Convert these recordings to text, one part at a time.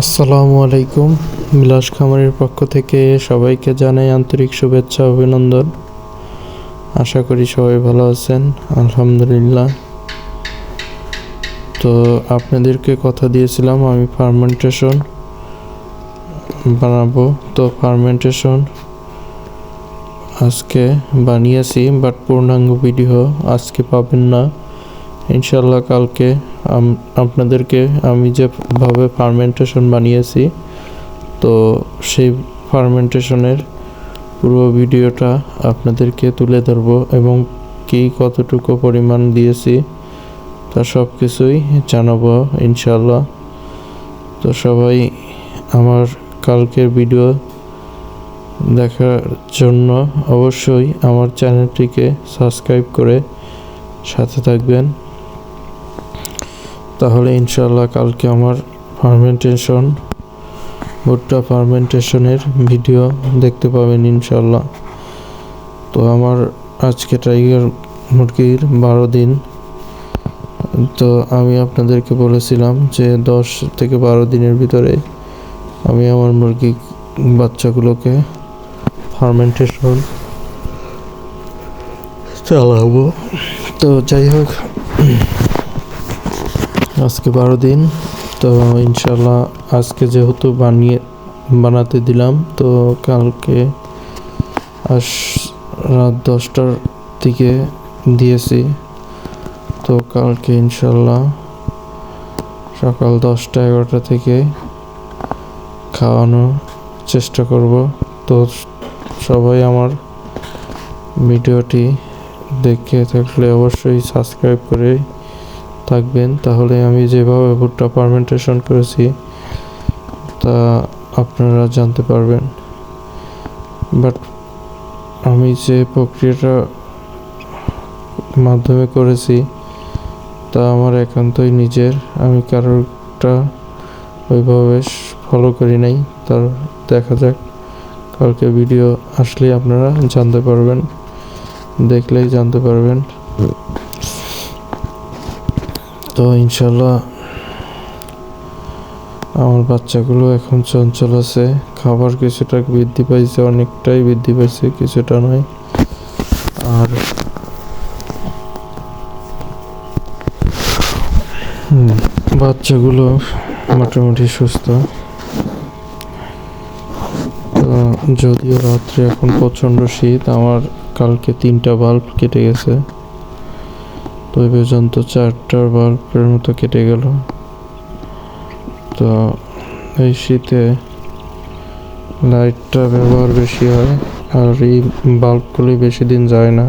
আসসালামু আলাইকুম। বিলাস খামারের পক্ষ থেকে সবাইকে জানাই আন্তরিক শুভেচ্ছা অভিনন্দন। আশা করি সবাই ভালো আছেন, আলহামদুলিল্লাহ। তো আপনাদেরকে কথা দিয়েছিলাম, আমি ফার্মেন্টেশন বানাবো। তো ফার্মেন্টেশন আজকে বানিয়েছি, বাট পূর্ণাঙ্গ ভিডিও আজকে পাবেন না। ইনশাল্লাহ কালকে আপনাদেরকে আমি যেভাবে ফার্মেন্টেশন বানিয়েছি, তো সেই ফার্মেন্টেশনের পুরো ভিডিওটা আপনাদেরকে তুলে ধরবো এবং কী কতটুকু পরিমাণ দিয়েছি, তা সব কিছুই জানাব ইনশাল্লাহ তো সবাই আমার কালকের ভিডিও দেখার জন্য অবশ্যই আমার চ্যানেলটিকে সাবস্ক্রাইব করে সাথে থাকবেন। তাহলে ইনশাল্লাহ কালকে আমার ফার্মেন্টেশন ভুট্টা ফার্মেন্টেশনের ভিডিও দেখতে পাবেন ইনশাল্লাহ তো আমার আজকে টাইগার মুরগির বারো দিন। তো আমি আপনাদেরকে বলেছিলাম যে দশ থেকে বারো দিনের ভিতরে আমি আমার মুরগি বাচ্চাগুলোকে ফার্মেন্টেশন চালাবো। তো যাই হোক আজকে বারো দিন, তো ইনশাল্লাহ আজকে যেহেতু বানিয়ে, বানাতে দিলাম, তো কালকে আস, রাত দশটার দিকে দিয়েছি। তো কালকে ইনশাল্লাহ সকাল দশটা এগারোটা থেকে খাওয়ানোর চেষ্টা করব। তো সবাই আমার ভিডিওটি দেখে থাকলে অবশ্যই সাবস্ক্রাইব করে থাকবেন, তাহলে আমি যেভাবে ভুট্টা ফার্মেন্টেশন করেছি, তা আপনারা জানতে পারবেন। বাট আমি যে প্রক্রিয়াটা মাধ্যমে করেছি, তা আমার একান্তই নিজের। আমি কারোরটা ওইভাবে ফলো করি নাই তার দেখা যাক। কালকে ভিডিও আসলেই আপনারা জানতে পারবেন, দেখলেই জানতে পারবেন। তো ইনশাল্লাহ আমার বাচ্চাগুলো এখন চঞ্চল আছে। খাবার কিছুটা বৃদ্ধি পাইছে, অনেকটাই বৃদ্ধি পাইছে, কিছুটা নয় আর বাচ্চাগুলো মোটামুটি সুস্থ। যদিও রাত্রে এখন প্রচণ্ড শীত, আমার কালকে তিনটা বাল্ব কেটে গেছে। তো এই পর্যন্ত চারটার বাল্বের মতো কেটে গেল। তো এই শীতে লাইটটা ব্যবহার বেশি হয়, আর এই বাল্বগুলি বেশি দিন যায় না।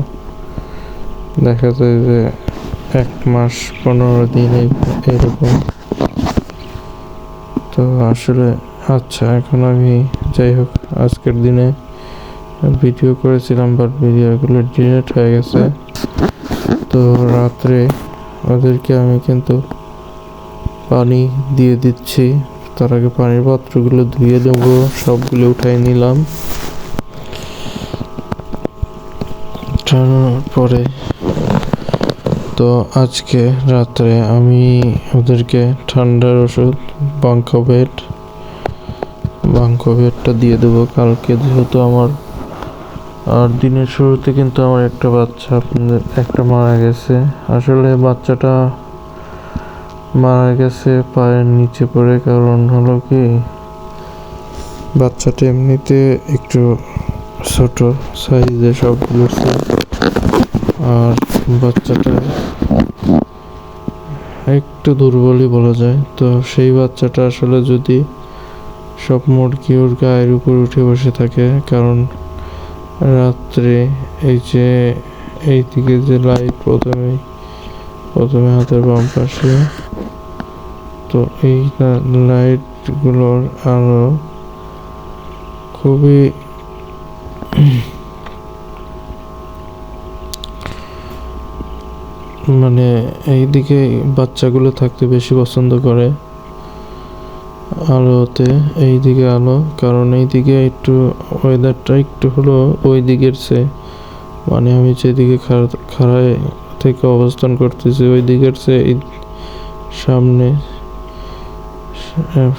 দেখা যায় যে এক মাস, পনেরো দিন এরকম। তো আসলে আচ্ছা এখন আমি যাই হোক, আজকের দিনে ভিডিও করেছিলাম বাট ভিডিওগুলো ডিলেট হয়ে গেছে। তো রাত্রে ওদেরকে আমি কিন্তু পানি দিয়ে দিচ্ছি। তার আগে পানির পাত্রগুলো ধুয়ে দেবো, সবগুলো উঠাই নিলাম। উঠানোর পরে তো আজকে রাত্রে আমি ওদেরকে ঠান্ডার ওষুধ বাঙ্কোভেট বাঙ্কোভেটটা দিয়ে দেবো। কালকে যেহেতু আমার আর দিনের শুরুতে কিন্তু আমার একটা বাচ্চা, আপনাদের একটা মারা গেছে আসলে বাচ্চাটা মারা গেছে পায়ের নিচে পড়ে, কারণ হলো কি, বাচ্চাটা এমনিতে একটু ছোট সাইজে সবগুলো ছিল। আর বাচ্চাটা একটু দুর্বলই বলা যায় তো সেই বাচ্চাটা আসলে যদি সব মুরগি ওর গায়ের উপর উঠে বসে থাকে, কারণ রাত্রে এই যে এই দিকে যে লাইট প্রথমে প্রথমে হাতের বাম পাশে, তো এই লাইটগুলোর আলো খুবই মানে এই দিকে বাচ্চাগুলো থাকতে বেশি পছন্দ করে। আলোতে এই দিকে আলো, কারণ এই দিকে একটু ওয়েদারটা একটু হলো ওই দিকের চেয়ে। মানে আমি যেদিকে খাড়া- খাড়ায় থেকে অবস্থান করতেছি ওই দিকের এই সামনে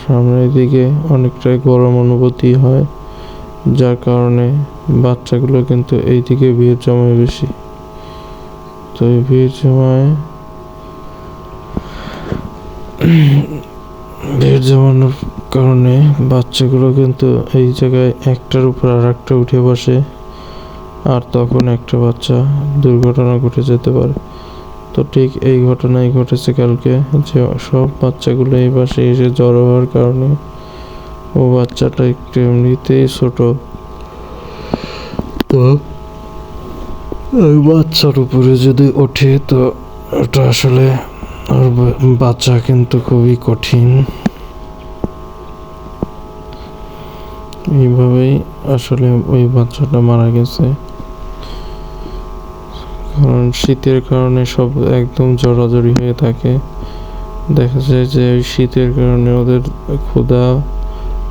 সামনের দিকে অনেকটাই গরম অনুভূতি হয়, যার কারণে বাচ্চাগুলো কিন্তু এই দিকে ভিড় জমায় বেশি। তো এই ভিড় জমায় জমানোর কারণে বাচ্চাগুলো কিন্তু এই জায়গায় একটার উপর আর একটা উঠে বসে, আর তখন একটা বাচ্চা দুর্ঘটনা ঘটে যেতে পারে। তো ঠিক এই ঘটনাই ঘটেছে কালকে, যে সব বাচ্চাগুলো এই পাশে এসে জড়ো হওয়ার কারণে ও বাচ্চাটা একটু এমনিতেই ছোট। তো ওই বাচ্চার উপরে যদি ওঠে, তো ওটা আসলে বা- বাচ্চা কিন্তু খুবই কঠিন। এইভাবেই আসলে ওই বাচ্চাটা মারা গেছে। কারণ শীতের কারণে সব একদম জড়াজড়ি হয়ে থাকে। দেখা যায় যে ওই শীতের কারণে ওদের ক্ষুধা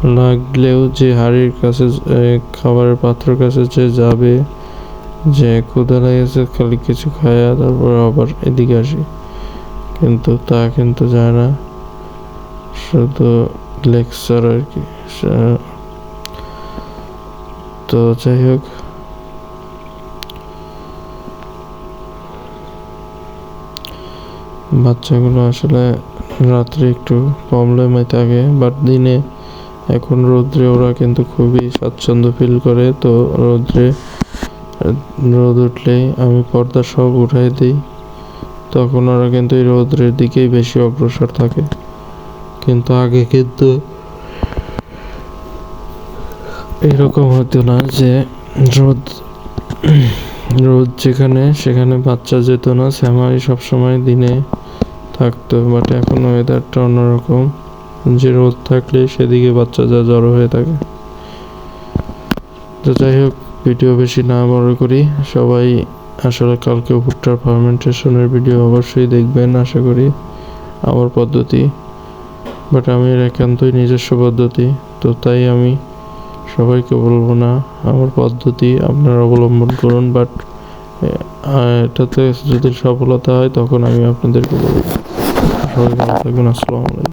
লাগলেও যে হাড়ির কাছে খাবারের পাত্রের কাছে যে যাবে, যে ক্ষুধা লেগেছে, খালি কিছু খায়া তারপর আবার এদিকে আসি। কিন্তু তা কিন্তু যায় না। শুধু লেকচার আর কি। তো যাই হোক। বাচ্চাগুলো আসলে রাত্রে একটু প্রবলেমে থাকে বাট দিনে এখন রৌদ্রে ওরা কিন্তু খুবই স্বাচ্ছন্দ্য ফিল করে। তো রৌদ্রে, রোদ উঠলেই আমি পর্দা সব উঠাই দিই। তখন ওরা কিন্তু এই রৌদ্রের দিকেই বেশি অগ্রসর থাকে। কিন্তু আগে কিন্তু এরকম হতো না যে রোদ রোদ যেখানে সেখানে বাচ্চা যেত না, শ্যামাই সবসময় দিনে থাকতো বাট এখন ওয়েদারটা অন্যরকম। যে রোদ থাকলে সেদিকে বাচ্চা যা জড়ো হয়ে থাকে। তো যাই হোক, ভিডিও বেশি না বড় করি। সবাই আসলে কালকে ভুট্টার ফার্মেন্টেশনের ভিডিও অবশ্যই দেখবেন, আশা করি। আমার পদ্ধতি। বাট আমি একান্তই নিজস্ব পদ্ধতি। তো তাই আমি সবাইকে বলব না, আমার পদ্ধতি আপনারা অবলম্বন করুন বাট এটাতে যদি সফলতা হয় তখন আমি আপনাদেরকে বলব। সবাই ভালো থাকবেন আসসালামু আলাইকুম।